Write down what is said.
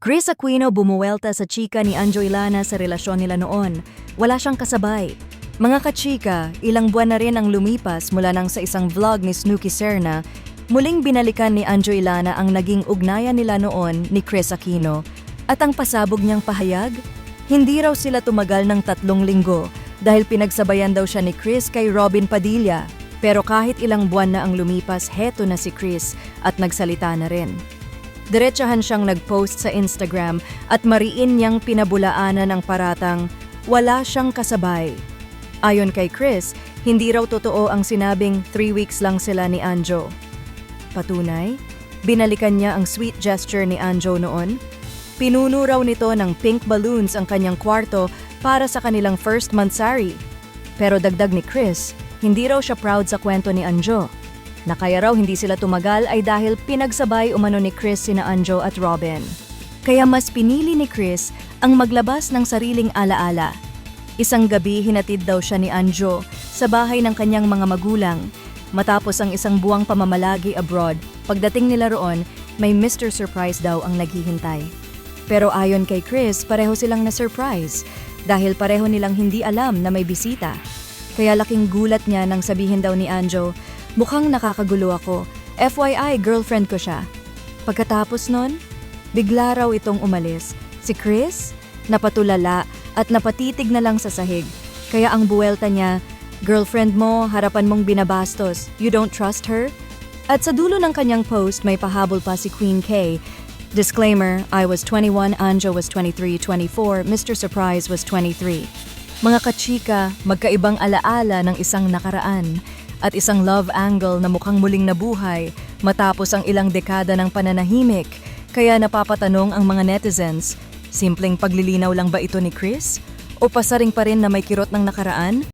Chris Aquino bumuwelta sa chika ni Anjo Ilana sa relasyon nila noon. Wala siyang kasabay. Mga kachika, ilang buwan na rin ang lumipas mula nang sa isang vlog ni Snooki Serna, muling binalikan ni Anjo Ilana ang naging ugnayan nila noon ni Chris Aquino. At ang pasabog niyang pahayag? Hindi raw sila tumagal ng tatlong linggo dahil pinagsabayan daw siya ni Chris kay Robin Padilla. Pero kahit ilang buwan na ang lumipas, heto na si Chris at nagsalita na rin. Diretsahan siyang nag-post sa Instagram at mariin niyang pinabulaanan ang paratang, wala siyang kasabay. Ayon kay Chris, hindi raw totoo ang sinabing three weeks lang sila ni Anjo. Patunay, binalikan niya ang sweet gesture ni Anjo noon. Pinuno raw nito ng pink balloons ang kanyang kwarto para sa kanilang first month. Pero dagdag ni Chris, hindi raw siya proud sa kwento ni Anjo. Na kaya raw hindi sila tumagal ay dahil pinagsabay umano ni Chris sina Anjo at Robin. Kaya mas pinili ni Chris ang maglabas ng sariling alaala. Isang gabi hinatid daw siya ni Anjo sa bahay ng kanyang mga magulang. Matapos ang isang buwang pamamalagi abroad, pagdating nila roon, may Mr. Surprise daw ang naghihintay. Pero ayon kay Chris, pareho silang na-surprise dahil pareho nilang hindi alam na may bisita. Kaya laking gulat niya nang sabihin daw ni Anjo, mukhang nakakagulo ako. FYI, girlfriend ko siya. Pagkatapos nun, bigla raw itong umalis. Si Chris, napatulala at napatitig na lang sa sahig. Kaya ang buwelta niya, girlfriend mo, harapan mong binabastos, you don't trust her? At sa dulo ng kanyang post, may pahabol pa si Queen K. Disclaimer, I was 21, Anjo was 23, 24, Mr. Surprise was 23. Mga kachika, magkaibang alaala ng isang nakaraan at isang love angle na mukhang muling nabuhay matapos ang ilang dekada ng pananahimik. Kaya napapatanong ang mga netizens, simpleng paglilinaw lang ba ito ni Chris? O pasaring pa rin na may kirot ng nakaraan?